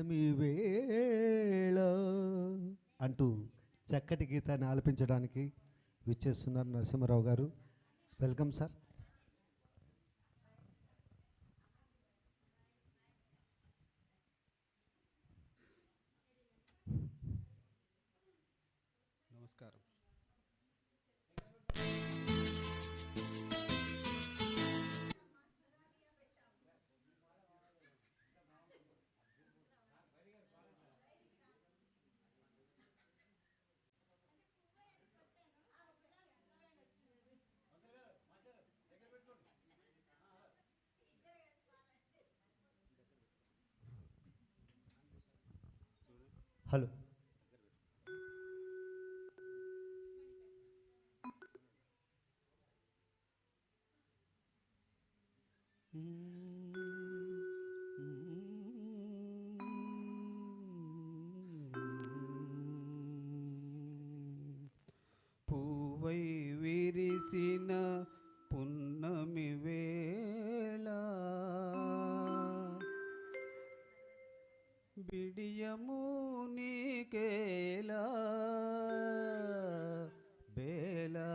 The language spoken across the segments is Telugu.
పున్నమి వేళ అంటూ చక్కటి గీతాన్ని ఆలపించడానికి విచ్చేస్తున్నారు నరసింహారావు గారు. Welcome sir. నమస్కారం. హలో పువ్వై విరిసిన పున్నమి వేళ బిడియము నీకేలా బేలా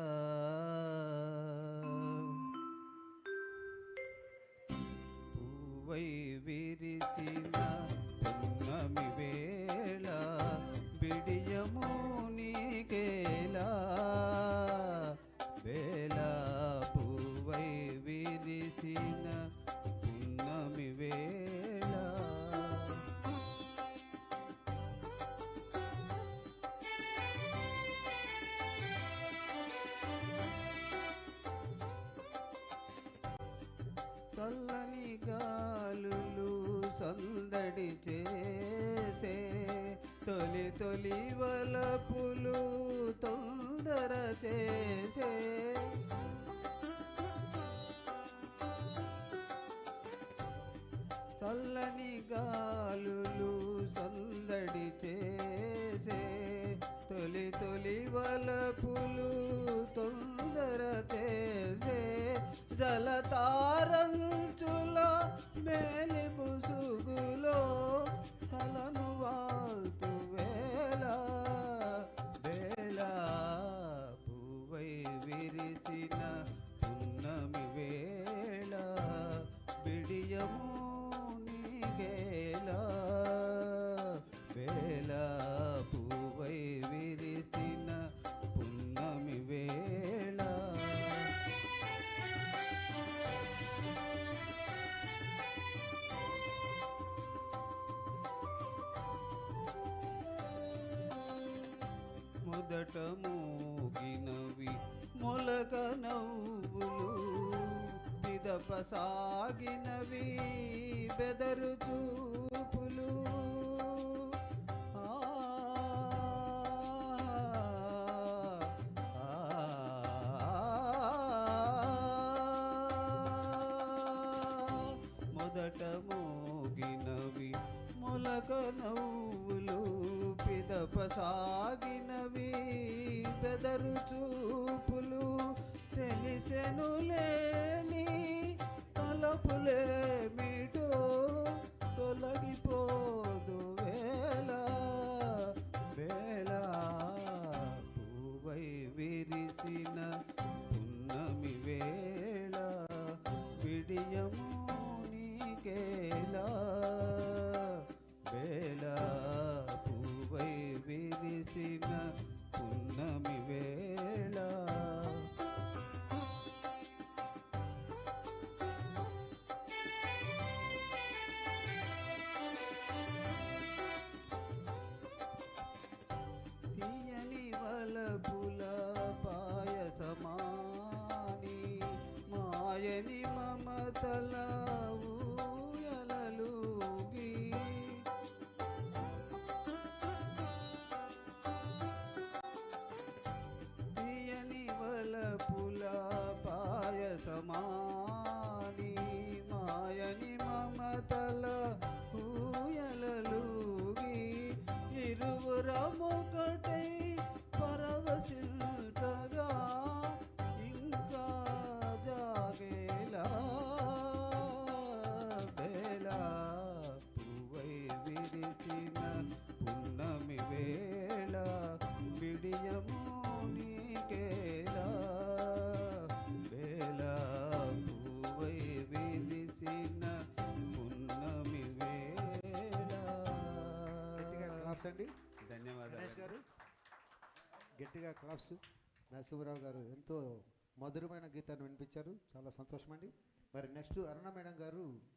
చల్లని గాలులు సందడి చేసే తొలి తొలి వలపులు తొందర చేసే. చల్లని గాలులు సందడి చేసే తొలి తొలి వలపులు తొందర చేసే జలతా man. మొదట మోగినవి మొలక నవ్వులు. పిదప సాగినవి బెదరు చూపులు. మొదట మోగినవి మొలక నవ్వులు. పిదప సాగినవి చెదరు చూపులు తెలిసెను లేని తలపులేమిటో తొలగిపోదు వేళ వేళ. పూవై విరిసిన పున్నమి వేళ పిడియము నీకేలా? స్వరమొకటై పరవశించగా ఇంకా జాగేలా వేలా పువై విరిసిన పున్నమి వేళ విడియము నీకేలా వేళ పువై విరిసిన పున్నమి వేళ అండి. గారు. గట్టిగా క్లాప్స్. నరసింహరావు గారు ఎంతో మధురమైన గీతాన్ని వినిపించారు. చాలా సంతోషమండి. మరి నెక్స్ట్ అరుణ మేడం గారు